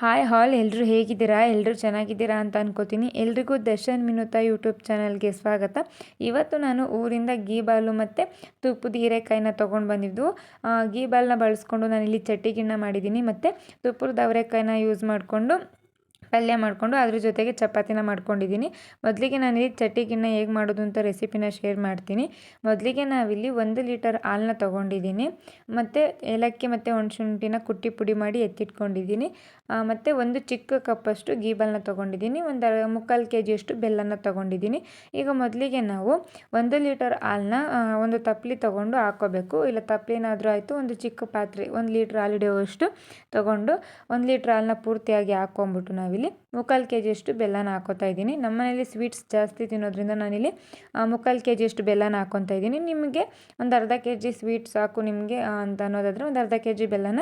Hi ಹಾಲ್ ಎಲ್ಲರೂ ಹೇಗಿದ್ದೀರಾ? ಎಲ್ಲರೂ ಚೆನ್ನಾಗಿದ್ದೀರಾ ಅಂತ ಅನ್ಕೋತೀನಿ. ಎಲ್ರಿಗೂ ದರ್ಶನ್ ಮಿನುತಾ ಯೂಟ್ಯೂಬ್ ಚಾನಲ್ಗೆ ಸ್ವಾಗತ. ಇವತ್ತು ನಾನು ಊರಿಂದ ಗೀ ಬಾಲು ಮತ್ತು ತುಪ್ಪದ ಹೀರೆಕಾಯಿನ ತೊಗೊಂಡು ಬಂದಿದ್ದು. ಗೀ ಬಾಲನ್ನ ಬಳಸ್ಕೊಂಡು ನಾನಿಲ್ಲಿ ಚಟ್ಟಿ ಮಾಡಿದ್ದೀನಿ. ಮತ್ತು ತುಪ್ಪದ ಅವರೆಕಾಯಿನ ಯೂಸ್ ಮಾಡಿಕೊಂಡು ಪಲ್ಯ ಮಾಡಿಕೊಂಡು ಅದ್ರ ಜೊತೆಗೆ ಚಪಾತಿನ ಮಾಡ್ಕೊಂಡಿದ್ದೀನಿ. ಮೊದಲಿಗೆ ನಾನು ಈ ಚಟ್ನಿಗಿನ್ನ ಹೇಗೆ ಮಾಡೋದು ಅಂತ ರೆಸಿಪಿನ ಶೇರ್ ಮಾಡ್ತೀನಿ. ಮೊದಲಿಗೆ ನಾವಿಲ್ಲಿ ಒಂದು ಲೀಟರ್ ಹಾಲನ್ನ ತೊಗೊಂಡಿದ್ದೀನಿ. ಮತ್ತು ಏಲಕ್ಕಿ ಮತ್ತು ಒಣಶುಂಠಿನ ಕುಟ್ಟಿ ಪುಡಿ ಮಾಡಿ ಎತ್ತಿಟ್ಕೊಂಡಿದ್ದೀನಿ. ಮತ್ತು ಒಂದು ಚಿಕ್ಕ ಕಪ್ಪಷ್ಟು ಗೀಬಲ್ನ ತೊಗೊಂಡಿದ್ದೀನಿ. ಒಂದು ಮುಕ್ಕಾಲು ಕೆ ಜಿಯಷ್ಟು ಬೆಲ್ಲನ ತೊಗೊಂಡಿದ್ದೀನಿ. ಈಗ ಮೊದಲಿಗೆ ನಾವು ಒಂದು ಲೀಟರ್ ಹಾಲನ್ನ ಒಂದು ತಪ್ಪಲಿ ತೊಗೊಂಡು ಹಾಕೋಬೇಕು. ಇಲ್ಲ ತಪ್ಪಲಿನಾದರೂ ಆಯಿತು, ಒಂದು ಚಿಕ್ಕ ಪಾತ್ರೆ, ಒಂದು ಲೀಟ್ರ್ ಹಿಡಿಯುವಷ್ಟು ತೊಗೊಂಡು ಒಂದು ಲೀಟ್ರ್ ಹಾಲನ್ನ ಪೂರ್ತಿಯಾಗಿ ಹಾಕ್ಕೊಂಬಿಟ್ಟು ನಾವಿಲ್ಲಿ ಮುಕ್ಕಾಲು ಕೆ ಜಿಯಷ್ಟು ಬೆಲ್ಲನ ಹಾಕೋತಾ ಇದ್ದೀನಿ. ನಮ್ಮ ಮನೇಲಿ ಸ್ವೀಟ್ಸ್ ಜಾಸ್ತಿ ತಿನ್ನೋದ್ರಿಂದ ನಾನಿಲ್ಲಿ ಮುಕ್ಕಾಲು ಕೆ ಜಿಯಷ್ಟು ಬೆಲ್ಲನ ಹಾಕ್ಕೊತಾ ಇದ್ದೀನಿ. ನಿಮಗೆ ಒಂದು ಅರ್ಧ ಕೆ ಜಿ ಸ್ವೀಟ್ ಸಾಕು ನಿಮಗೆ ಅಂತ ಅನ್ನೋದಾದರೆ ಒಂದು ಅರ್ಧ ಕೆ ಜಿ ಬೆಲ್ಲನ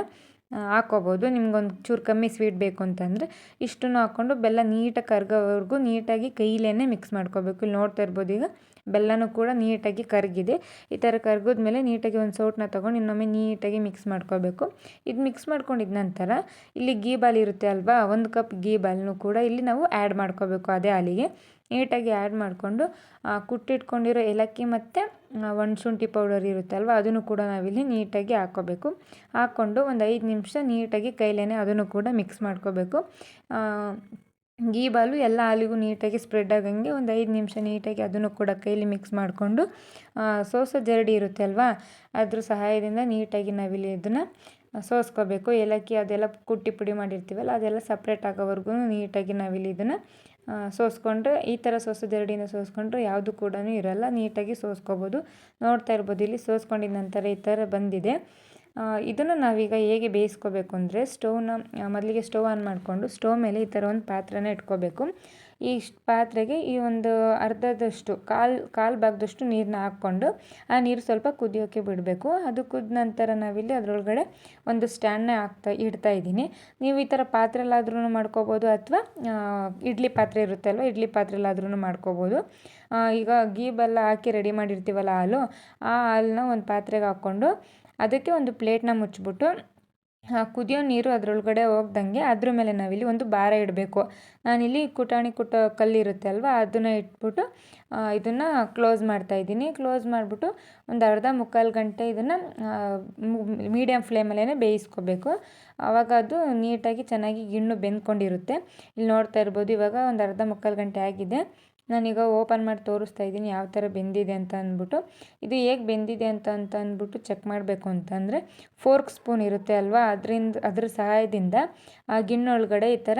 ಹಾಕೋಬೋದು. ನಿಮ್ಗೊಂದು ಚೂರು ಕಮ್ಮಿ ಸ್ವೀಟ್ ಬೇಕು ಅಂತಂದರೆ ಇಷ್ಟನ್ನು ಹಾಕ್ಕೊಂಡು ಬೆಲ್ಲ ನೀಟಾಗಿ ಕರ್ಗೋವರೆಗೂ ನೀಟಾಗಿ ಕೈಲೇ ಮಿಕ್ಸ್ ಮಾಡ್ಕೋಬೇಕು. ಇಲ್ಲಿ ನೋಡ್ತಾ ಇರ್ಬೋದು ಈಗ ಬೆಲ್ಲನೂ ಕೂಡ ನೀಟಾಗಿ ಕರಗಿದೆ. ಈ ಥರ ಕರ್ಗಿದ್ಮೇಲೆ ನೀಟಾಗಿ ಒಂದು ಸೌಟನ್ನ ತೊಗೊಂಡು ಇನ್ನೊಮ್ಮೆ ನೀಟಾಗಿ ಮಿಕ್ಸ್ ಮಾಡ್ಕೋಬೇಕು. ಇದು ಮಿಕ್ಸ್ ಮಾಡ್ಕೊಂಡಿದ ನಂತರ ಇಲ್ಲಿ ಗೀ ಬಾಲ್ ಇರುತ್ತೆ ಅಲ್ವಾ? ಒಂದು ಕಪ್ ಗೀ ಬಾಲ್ನು ಕೂಡ ಇಲ್ಲಿ ನಾವು ಆ್ಯಡ್ ಮಾಡ್ಕೋಬೇಕು ಅದೇ ಹಾಲಿಗೆ. ನೀಟಾಗಿ ಆ್ಯಡ್ ಮಾಡಿಕೊಂಡು ಕುಟ್ಟಿಟ್ಕೊಂಡಿರೋ ಏಲಕ್ಕಿ ಮತ್ತು ಒಣಶುಂಠಿ ಪೌಡರ್ ಇರುತ್ತೆ ಅಲ್ವಾ? ಅದನ್ನು ಕೂಡ ನಾವಿಲ್ಲಿ ನೀಟಾಗಿ ಹಾಕ್ಕೋಬೇಕು ಹಾಕ್ಕೊಂಡು ಒಂದು ಐದು ನಿಮಿಷ ನೀಟಾಗಿ ಕೈಲೇ ಅದನ್ನು ಕೂಡ ಮಿಕ್ಸ್ ಮಾಡ್ಕೋಬೇಕು. ಗೀ ಬಾಲು ಎಲ್ಲ ಹಾಲಿಗೂ ನೀಟಾಗಿ ಸ್ಪ್ರೆಡ್ ಆಗಂಗೆ ಒಂದು ಐದು ನಿಮಿಷ ನೀಟಾಗಿ ಅದನ್ನು ಕೂಡ ಕೈಲಿ ಮಿಕ್ಸ್ ಮಾಡಿಕೊಂಡು ಸೋಸೋ ಜರಡಿ ಇರುತ್ತೆ ಅಲ್ವಾ? ಅದ್ರ ಸಹಾಯದಿಂದ ನೀಟಾಗಿ ನಾವಿಲ್ಲಿ ಇದನ್ನು ಸೋಸ್ಕೋಬೇಕು. ಏಲಕ್ಕಿ ಅದೆಲ್ಲ ಕುಟ್ಟಿ ಪುಡಿ ಮಾಡಿರ್ತೀವಲ್ಲ, ಅದೆಲ್ಲ ಸಪ್ರೇಟ್ ಆಗೋವರೆಗೂ ನೀಟಾಗಿ ನಾವಿಲ್ಲಿ ಇದನ್ನು ಸೋಸ್ಕೊಂಡ್ರೆ, ಈ ಥರ ಸೋಸೋ ಜರಡಿನ ಸೋಸ್ಕೊಂಡ್ರೆ ಯಾವುದು ಕೂಡ ಇರೋಲ್ಲ, ನೀಟಾಗಿ ಸೋಸ್ಕೋಬೋದು. ನೋಡ್ತಾ ಇರ್ಬೋದು, ಇಲ್ಲಿ ಸೋಸ್ಕೊಂಡಿದ್ದ ನಂತರ ಈ ಥರ ಬಂದಿದೆ. ಇದನ್ನು ನಾವೀಗ ಹೇಗೆ ಬೇಯಿಸ್ಕೋಬೇಕು ಅಂದರೆ ಸ್ಟೌವ್ನ ಮೊದಲಿಗೆ ಸ್ಟವ್ ಆನ್ ಮಾಡಿಕೊಂಡು ಸ್ಟೋವ್ ಮೇಲೆ ಈ ಥರ ಒಂದು ಪಾತ್ರೆನ ಇಟ್ಕೋಬೇಕು. ಈ ಪಾತ್ರೆಗೆ ಈ ಒಂದು ಅರ್ಧದಷ್ಟು, ಕಾಲು ಕಾಲು ಭಾಗದಷ್ಟು ನೀರನ್ನ ಹಾಕ್ಕೊಂಡು ಆ ನೀರು ಸ್ವಲ್ಪ ಕುದಿಯೋಕ್ಕೆ ಬಿಡಬೇಕು. ಅದು ಕುದ ನಂತರ ನಾವಿಲ್ಲಿ ಅದರೊಳಗಡೆ ಒಂದು ಸ್ಟ್ಯಾಂಡ್ನ ಹಾಕ್ತಾ, ಇಡ್ತಾ ಇದ್ದೀನಿ. ನೀವು ಈ ಥರ ಪಾತ್ರೆಲ್ಲಾದ್ರೂ ಮಾಡ್ಕೋಬೋದು ಅಥವಾ ಇಡ್ಲಿ ಪಾತ್ರೆ ಇರುತ್ತೆ ಅಲ್ವ, ಇಡ್ಲಿ ಪಾತ್ರೆಲ್ಲಾದ್ರೂ ಮಾಡ್ಕೋಬೋದು. ಈಗ ಗೀಬೆಲ್ಲ ಹಾಕಿ ರೆಡಿ ಮಾಡಿರ್ತೀವಲ್ಲ ಹಾಲು, ಆ ಹಾಲನ್ನ ಒಂದು ಪಾತ್ರೆಗೆ ಹಾಕ್ಕೊಂಡು ಅದಕ್ಕೆ ಒಂದು ಪ್ಲೇಟ್ನ ಮುಚ್ಚಿಬಿಟ್ಟು ಕುದಿಯೋ ನೀರು ಅದರೊಳಗಡೆ ಹೋಗ್ದಂಗೆ ಅದ್ರ ಮೇಲೆ ನಾವಿಲ್ಲಿ ಒಂದು ಭಾರ ಇಡಬೇಕು. ನಾನಿಲ್ಲಿ ಕುಟಾಣಿ ಕುಟ್ಟ ಕಲ್ಲಿರುತ್ತೆ ಅಲ್ವಾ, ಅದನ್ನು ಇಟ್ಬಿಟ್ಟು ಇದನ್ನು ಕ್ಲೋಸ್ ಮಾಡ್ತಾ ಇದ್ದೀನಿ. ಕ್ಲೋಸ್ ಮಾಡಿಬಿಟ್ಟು ಒಂದು ಅರ್ಧ ಮುಕ್ಕಾಲು ಗಂಟೆ ಇದನ್ನು ಮೀಡಿಯಮ್ ಫ್ಲೇಮಲ್ಲೇ ಬೇಯಿಸ್ಕೋಬೇಕು. ಆವಾಗ ಅದು ನೀಟಾಗಿ ಚೆನ್ನಾಗಿ ಗಿಣ್ಣು ಬೆಂದ್ಕೊಂಡಿರುತ್ತೆ. ಇಲ್ಲಿ ನೋಡ್ತಾ ಇರ್ಬೋದು, ಇವಾಗ ಒಂದು ಅರ್ಧ ಮುಕ್ಕಾಲು ಗಂಟೆ ಆಗಿದೆ. ನಾನೀಗ ಓಪನ್ ಮಾಡಿ ತೋರಿಸ್ತಾ ಇದ್ದೀನಿ ಯಾವ ಥರ ಬೆಂದಿದೆ ಅಂತ ಅಂದ್ಬಿಟ್ಟು. ಇದು ಹೇಗೆ ಬೆಂದಿದೆ ಅಂತ ಅಂತ ಅಂದ್ಬಿಟ್ಟು ಚೆಕ್ ಮಾಡಬೇಕು ಅಂತಂದರೆ ಫೋರ್ಕ್ ಸ್ಪೂನ್ ಇರುತ್ತೆ ಅಲ್ವಾ? ಅದರಿಂದ, ಅದ್ರ ಸಹಾಯದಿಂದ, ಆ ಗಿಣ್ಣೊಳಗಡೆ ಈ ಥರ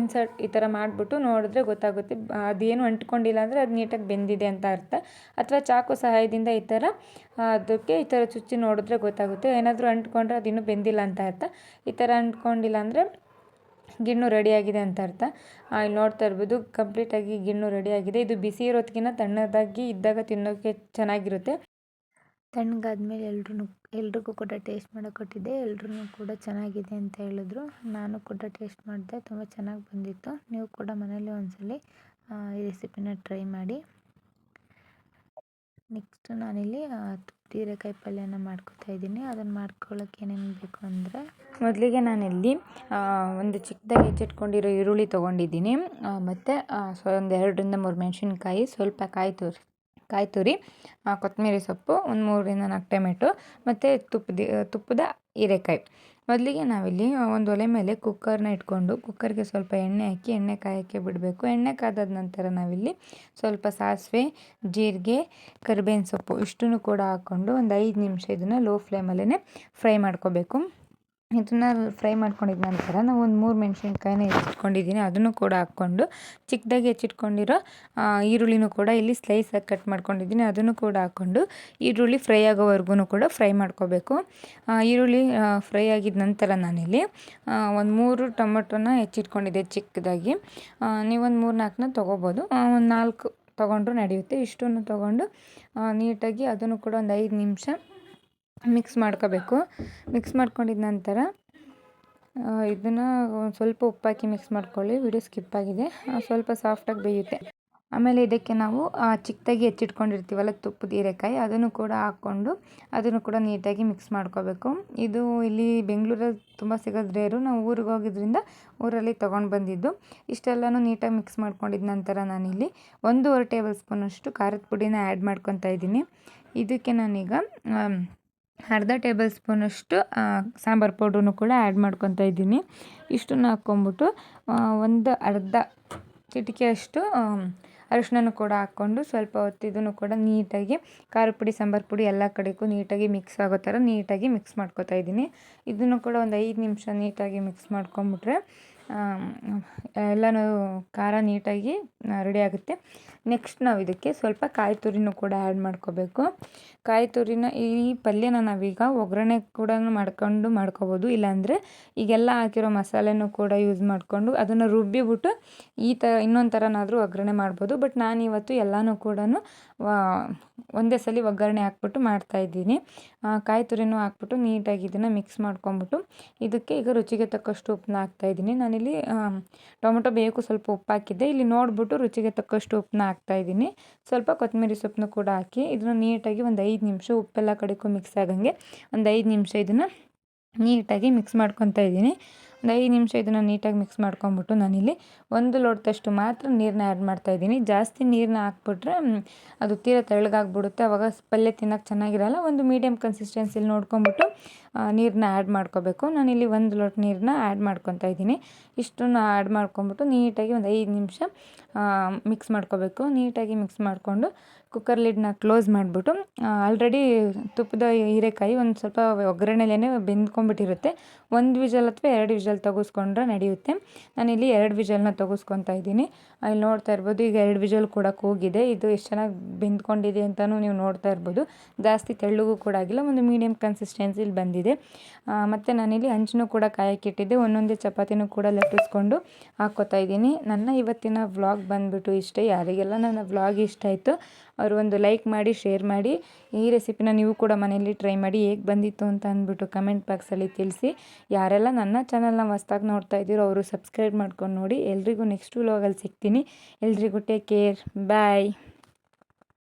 ಇನ್ಸರ್ಟ್ ಈ ಥರ ಮಾಡಿಬಿಟ್ಟು ನೋಡಿದ್ರೆ ಗೊತ್ತಾಗುತ್ತೆ. ಅದೇನು ಅಂಟ್ಕೊಂಡಿಲ್ಲ ಅಂದರೆ ಅದು ನೀಟಾಗಿ ಬೆಂದಿದೆ ಅಂತ ಅರ್ಥ. ಅಥವಾ ಚಾಕು ಸಹಾಯದಿಂದ ಈ ಥರ ಅದಕ್ಕೆ ಈ ಥರ ಚುಚ್ಚಿ ನೋಡಿದ್ರೆ ಗೊತ್ತಾಗುತ್ತೆ. ಏನಾದರೂ ಅಂಟ್ಕೊಂಡ್ರೆ ಅದು ಇನ್ನೂ ಬೆಂದಿಲ್ಲ ಅಂತ ಅರ್ಥ. ಈ ಥರ ಅಂಟ್ಕೊಂಡಿಲ್ಲ ಅಂದರೆ ಗಿಣ್ಣು ರೆಡಿಯಾಗಿದೆ ಅಂತ ಅರ್ಥ. ಇಲ್ಲಿ ನೋಡ್ತಾ ಇರ್ಬೋದು ಕಂಪ್ಲೀಟಾಗಿ ಗಿಣ್ಣು ರೆಡಿಯಾಗಿದೆ ಇದು ಬಿಸಿ ಇರೋದಕ್ಕಿಂತ ತಣ್ಣದಾಗಿ ಇದ್ದಾಗ ತಿನ್ನೋಕ್ಕೆ ಚೆನ್ನಾಗಿರುತ್ತೆ. ತಣ್ಣಗಾದ್ಮೇಲೆ ಎಲ್ರೂ ಎಲ್ರಿಗೂ ಕೂಡ ಟೇಸ್ಟ್ ಮಾಡೋಕೆ ಕೊಟ್ಟಿದ್ದೆ. ಎಲ್ರೂ ಕೂಡ ಚೆನ್ನಾಗಿದೆ ಅಂತ ಹೇಳಿದ್ರು. ನಾನು ಕೂಡ ಟೇಸ್ಟ್ ಮಾಡಿದೆ. ತುಂಬ ಚೆನ್ನಾಗಿ ಬಂದಿತ್ತು. ನೀವು ಕೂಡ ಮನೇಲಿ ಒಂದ್ಸಲಿ ಈ ರೆಸಿಪಿನ ಟ್ರೈ ಮಾಡಿ. ನೆಕ್ಸ್ಟ್ ನಾನಿಲ್ಲಿ ಹೀರೆಕಾಯಿ ಪಲ್ಯನ ಮಾಡ್ಕೊತಾ ಇದ್ದೀನಿ. ಅದನ್ನು ಮಾಡ್ಕೊಳ್ಳೋಕೆ ಏನೇನು ಬೇಕು ಅಂದರೆ, ಮೊದಲಿಗೆ ನಾನಿಲ್ಲಿ ಒಂದು ಚಿಕ್ಕದಾಗಿ ಹೆಚ್ಚಿಟ್ಕೊಂಡಿರೋ ಈರುಳ್ಳಿ ತೊಗೊಂಡಿದ್ದೀನಿ. ಮತ್ತು ಒಂದು ಎರಡರಿಂದ ಮೂರು ಮೆಣಸಿನ್ಕಾಯಿ, ಸ್ವಲ್ಪ ಕಾಯಿ ತುರಿ ಕಾಯಿ ತುರಿ ಕೊತ್ತಂಬರಿ ಸೊಪ್ಪು, ಒಂದು ಮೂರರಿಂದ ನಾಲ್ಕು ಟೊಮೆಟೊ, ಮತ್ತು ತುಪ್ಪದ ತುಪ್ಪದ ಹೀರೆಕಾಯಿ. ಮೊದಲಿಗೆ ನಾವಿಲ್ಲಿ ಒಂದು ಒಲೆ ಮೇಲೆ ಕುಕ್ಕರ್ನ ಇಟ್ಕೊಂಡು, ಕುಕ್ಕರ್ಗೆ ಸ್ವಲ್ಪ ಎಣ್ಣೆ ಹಾಕಿ, ಎಣ್ಣೆ ಕಾಯೋಕ್ಕೆ ಬಿಡಬೇಕು. ಎಣ್ಣೆ ಕಾದಾದ ನಂತರ ನಾವಿಲ್ಲಿ ಸ್ವಲ್ಪ ಸಾಸಿವೆ, ಜೀರಿಗೆ, ಕರಿಬೇವಿನ ಸೊಪ್ಪು ಇಷ್ಟನ್ನು ಕೂಡ ಹಾಕ್ಕೊಂಡು ಒಂದು ಐದು ನಿಮಿಷ ಇದನ್ನು ಲೋ ಫ್ಲೇಮಲ್ಲೇ ಫ್ರೈ ಮಾಡ್ಕೋಬೇಕು. ಇದನ್ನು ಫ್ರೈ ಮಾಡ್ಕೊಂಡಿದ್ದ ನಂತರ ನಾವು ಒಂದು ಮೂರು ಮೆಣಸಿನ್ಕಾಯಿನ ಹೆಚ್ಚಿಟ್ಕೊಂಡಿದ್ದೀನಿ ಅದನ್ನು ಕೂಡ ಹಾಕ್ಕೊಂಡು ಚಿಕ್ಕದಾಗಿ ಹೆಚ್ಚಿಟ್ಕೊಂಡಿರೋ ಈರುಳ್ಳಿನೂ ಕೂಡ ಇಲ್ಲಿ ಸ್ಲೈಸಾಗಿ ಕಟ್ ಮಾಡ್ಕೊಂಡಿದ್ದೀನಿ ಅದನ್ನು ಕೂಡ ಹಾಕ್ಕೊಂಡು ಈರುಳ್ಳಿ ಫ್ರೈ ಆಗೋವರೆಗೂ ಕೂಡ ಫ್ರೈ ಮಾಡ್ಕೋಬೇಕು. ಈರುಳ್ಳಿ ಫ್ರೈ ಆಗಿದ ನಂತರ ನಾನಿಲ್ಲಿ ಒಂದು ಮೂರು ಟೊಮೊಟೊನ ಹೆಚ್ಚಿಟ್ಕೊಂಡಿದ್ದೆ ಚಿಕ್ಕದಾಗಿ ನೀವೊಂದು ಮೂರು ನಾಲ್ಕನ್ನ ತೊಗೋಬೋದು. ಒಂದು ನಾಲ್ಕು ತೊಗೊಂಡ್ರೂ ನಡೆಯುತ್ತೆ. ಇಷ್ಟನ್ನು ತೊಗೊಂಡು ನೀಟಾಗಿ ಅದನ್ನು ಕೂಡ ಒಂದು ಐದು ನಿಮಿಷ ಮಿಕ್ಸ್ ಮಾಡ್ಕೋಬೇಕು. ಮಿಕ್ಸ್ ಮಾಡ್ಕೊಂಡಿದ ನಂತರ ಇದನ್ನು ಸ್ವಲ್ಪ ಉಪ್ಪಾಕಿ ಮಿಕ್ಸ್ ಮಾಡ್ಕೊಳ್ಳಿ. ವಿಡಿಯೋ ಸ್ಕಿಪ್ ಆಗಿದೆ. ಸ್ವಲ್ಪ ಸಾಫ್ಟಾಗಿ ಬೇಯುತ್ತೆ. ಆಮೇಲೆ ಇದಕ್ಕೆ ನಾವು ಚಿಕ್ಕದಾಗಿ ಹೆಚ್ಚಿಟ್ಕೊಂಡಿರ್ತೀವಲ್ಲ ತುಪ್ಪದ ಹೀರೆಕಾಯಿ, ಅದನ್ನು ಕೂಡ ಹಾಕ್ಕೊಂಡು ಅದನ್ನು ಕೂಡ ನೀಟಾಗಿ ಮಿಕ್ಸ್ ಮಾಡ್ಕೋಬೇಕು. ಇದು ಇಲ್ಲಿ ಬೆಂಗಳೂರಲ್ಲಿ ತುಂಬ ಸಿಗೋದು ರೇರು. ನಾವು ಊರಿಗೆ ಹೋಗಿದ್ರಿಂದ ಊರಲ್ಲಿ ತೊಗೊಂಡು ಬಂದಿದ್ದು. ಇಷ್ಟೆಲ್ಲನೂ ನೀಟಾಗಿ ಮಿಕ್ಸ್ ಮಾಡ್ಕೊಂಡಿದ್ದ ನಂತರ ನಾನಿಲ್ಲಿ ಒಂದೂವರೆ ಟೇಬಲ್ ಸ್ಪೂನಷ್ಟು ಖಾರದ ಪುಡಿನ ಆ್ಯಡ್ ಮಾಡ್ಕೊತಾ ಇದ್ದೀನಿ. ಇದಕ್ಕೆ ನಾನೀಗ ಅರ್ಧ ಟೇಬಲ್ ಸ್ಪೂನಷ್ಟು ಸಾಂಬಾರು ಪೌಡ್ರನ್ನು ಕೂಡ ಆ್ಯಡ್ ಮಾಡ್ಕೊತಾ ಇದ್ದೀನಿ. ಇಷ್ಟನ್ನು ಹಾಕ್ಕೊಂಬಿಟ್ಟು ಒಂದು ಅರ್ಧ ಚಿಟಿಕೆಯಷ್ಟು ಅರಿಶಿನ ಕೂಡ ಹಾಕ್ಕೊಂಡು ಸ್ವಲ್ಪ ಹೊತ್ತು ಕೂಡ ನೀಟಾಗಿ, ಖಾರ ಪುಡಿ, ಸಾಂಬಾರು ಪುಡಿ ಎಲ್ಲ ಕಡೆಗೂ ನೀಟಾಗಿ ಮಿಕ್ಸ್ ಆಗೋ ಥರ ನೀಟಾಗಿ ಮಿಕ್ಸ್ ಮಾಡ್ಕೊತಾ ಇದ್ದೀನಿ. ಇದನ್ನು ಕೂಡ ಒಂದು ಐದು ನಿಮಿಷ ನೀಟಾಗಿ ಮಿಕ್ಸ್ ಮಾಡ್ಕೊಂಬಿಟ್ರೆ ಎಲ್ಲನೂ ಖಾರ ನೀಟಾಗಿ ರೆಡಿ ಆಗುತ್ತೆ. ನೆಕ್ಸ್ಟ್ ನಾವು ಇದಕ್ಕೆ ಸ್ವಲ್ಪ ಕಾಯಿ ತುರಿನೂ ಕೂಡ ಆ್ಯಡ್ ಮಾಡ್ಕೋಬೇಕು. ಕಾಯಿ ತುರಿನ ಈ ಪಲ್ಯನ ನಾವೀಗ ಒಗ್ಗರಣೆ ಕೂಡ ಮಾಡ್ಕೊಂಡು ಮಾಡ್ಕೋಬೋದು. ಇಲ್ಲಾಂದರೆ ಈಗೆಲ್ಲ ಹಾಕಿರೋ ಮಸಾಲೆನೂ ಕೂಡ ಯೂಸ್ ಮಾಡಿಕೊಂಡು ಅದನ್ನು ರುಬ್ಬಿಬಿಟ್ಟು ಈ ಥರ ಇನ್ನೊಂದು ಥರನಾದರೂ ಒಗ್ಗರಣೆ ಮಾಡ್ಬೋದು. ಬಟ್ ನಾನಿವತ್ತು ಎಲ್ಲನೂ ಕೂಡ ಒಂದೇ ಸಲ ಒಗ್ಗರಣೆ ಹಾಕ್ಬಿಟ್ಟು ಮಾಡ್ತಾಯಿದ್ದೀನಿ ಕಾಯಿ ತುರಿನೂ ಹಾಕ್ಬಿಟ್ಟು ನೀಟಾಗಿ ಇದನ್ನು ಮಿಕ್ಸ್ ಮಾಡ್ಕೊಂಬಿಟ್ಟು ಇದಕ್ಕೆ ಈಗ ರುಚಿಗೆ ತಕ್ಕಷ್ಟು ಉಪ್ಪನ್ನ ಹಾಕ್ತಾಯಿದ್ದೀನಿ ನಾನಿಲ್ಲಿ ಟೊಮೊಟೊ ಬೇಕು ಸ್ವಲ್ಪ ಉಪ್ಪು ಹಾಕಿದ್ದೆ. ಇಲ್ಲಿ ನೋಡಿಬಿಟ್ಟು ರುಚಿಗೆ ತಕ್ಕಷ್ಟು ಉಪ್ಪನ್ನ ಹಾಕ್ತಾಯಿದ್ದೀನಿ ಸ್ವಲ್ಪ ಕೊತ್ತಂಬರಿ ಸೊಪ್ಪನ್ನು ಕೂಡ ಹಾಕಿ ಇದನ್ನು ನೀಟಾಗಿ ಒಂದು ಐದು ನಿಮಿಷ ಉಪ್ಪೆಲ್ಲ ಕಡೆಗೂ ಮಿಕ್ಸ್ ಆಗಂಗೆ ಒಂದು ಐದು ನಿಮಿಷ ಇದನ್ನು ನೀಟಾಗಿ ಮಿಕ್ಸ್ ಮಾಡ್ಕೊತಾ ಇದ್ದೀನಿ. ಒಂದು ಐದು ನಿಮಿಷ ಇದನ್ನು ನೀಟಾಗಿ ಮಿಕ್ಸ್ ಮಾಡ್ಕೊಂಬಿಟ್ಟು ನಾನಿಲ್ಲಿ ಒಂದು ಲೋಟದಷ್ಟು ಮಾತ್ರ ನೀರನ್ನ ಆ್ಯಡ್ ಮಾಡ್ತಾಯಿದ್ದೀನಿ ಜಾಸ್ತಿ ನೀರನ್ನ ಹಾಕ್ಬಿಟ್ರೆ ಅದು ತೀರ ತೆಳ್ಳಗಾಗ್ಬಿಡುತ್ತೆ. ಅವಾಗ ಪಲ್ಯ ತಿನ್ನೋಕೆ ಚೆನ್ನಾಗಿರಲ್ಲ. ಒಂದು ಮೀಡಿಯಮ್ ಕನ್ಸಿಸ್ಟೆನ್ಸಿಲಿ ನೋಡ್ಕೊಂಬಿಟ್ಟು ನೀರನ್ನ ಆ್ಯಡ್ ಮಾಡ್ಕೋಬೇಕು. ನಾನಿಲ್ಲಿ ಒಂದು ಲೋಟ ನೀರನ್ನ ಆ್ಯಡ್ ಮಾಡ್ಕೊತಾ ಇದ್ದೀನಿ. ಇಷ್ಟನ್ನು ಆ್ಯಡ್ ಮಾಡ್ಕೊಂಬಿಟ್ಟು ನೀಟಾಗಿ ಒಂದು ಐದು ನಿಮಿಷ ಮಿಕ್ಸ್ ಮಾಡ್ಕೋಬೇಕು. ನೀಟಾಗಿ ಮಿಕ್ಸ್ ಮಾಡಿಕೊಂಡು ಕುಕ್ಕರ್ ಲಿಡ್ನ ಕ್ಲೋಸ್ ಮಾಡಿಬಿಟ್ಟು ಆಲ್ರೆಡಿ ತುಪ್ಪದ ಹೀರೆಕಾಯಿ ಒಂದು ಸ್ವಲ್ಪ ಒಗ್ಗರಣೆಲೇ ಬೆಂದ್ಕೊಂಡ್ಬಿಟ್ಟಿರುತ್ತೆ. ಒಂದು ವಿಜಲ್ ಅಥವಾ ಎರಡು ವಿಜಲ್ ತೆಗೆಸ್ಕೊಂಡ್ರೆ ನಡೆಯುತ್ತೆ. ನಾನಿಲ್ಲಿ ಎರಡು ವಿಜಲ್ನ ತೆಗೆಸ್ಕೊತಾ ಇದ್ದೀನಿ. ಅಲ್ಲಿ ನೋಡ್ತಾ ಇರ್ಬೋದು, ಈಗ ಎರಡು ವಿಜಲ್ ಕೂಡ ಕೂಗಿದೆ. ಇದು ಎಷ್ಟು ಚೆನ್ನಾಗಿ ಬೆಂದ್ಕೊಂಡಿದೆ ಅಂತಲೂ ನೀವು ನೋಡ್ತಾ ಇರ್ಬೋದು. ಜಾಸ್ತಿ ತೆಳ್ಳಗೂ ಕೂಡ ಆಗಿಲ್ಲ, ಒಂದು ಮೀಡಿಯಮ್ ಕನ್ಸಿಸ್ಟೆನ್ಸಿಲಿ ಬಂದಿದೆ. ಮತ್ತು ನಾನಿಲ್ಲಿ ಹಂಚಿನೂ ಕೂಡ ಕಾಯಕ್ಕಿಟ್ಟಿದ್ದೆ ಒಂದೊಂದೇ ಚಪಾತಿನೂ ಕೂಡ ಲಟ್ಟಿಸ್ಕೊಂಡು ಹಾಕ್ಕೋತಾ ಇದ್ದೀನಿ. ನನ್ನ ಇವತ್ತಿನ ವ್ಲಾಗ್ ಬಂದುಬಿಟ್ಟು ಇಷ್ಟ. ಯಾರಿಗೆಲ್ಲ ನನ್ನ ವ್ಲಾಗ್ ಇಷ್ಟ ಆಯಿತು ಅವರು ಒಂದು ಲೈಕ್ ಮಾಡಿ ಶೇರ್ ಮಾಡಿ, ಈ ರೆಸಿಪಿನ ನೀವು ಕೂಡ ಮನೆಯಲ್ಲಿ ಟ್ರೈ ಮಾಡಿ ಹೇಗೆ ಬಂದಿತ್ತು ಅಂತ ಅಂದ್ಬಿಟ್ಟು ಕಮೆಂಟ್ ಬಾಕ್ಸಲ್ಲಿ ತಿಳಿಸಿ. ಯಾರೆಲ್ಲ ನನ್ನ ಚಾನಲ್ನ ಹೊಸ್ದಾಗಿ ನೋಡ್ತಾ ಇದ್ದೀರೋ ಅವರು ಸಬ್ಸ್ಕ್ರೈಬ್ ಮಾಡ್ಕೊಂಡು ನೋಡಿ. ಎಲ್ರಿಗೂ ನೆಕ್ಸ್ಟ್ ವ್ಲಾಗಲ್ಲಿ ಸಿಗ್ತೀನಿ. ಎಲ್ರಿಗೂ ಟೇಕ್ ಕೇರ್ ಬಾಯ್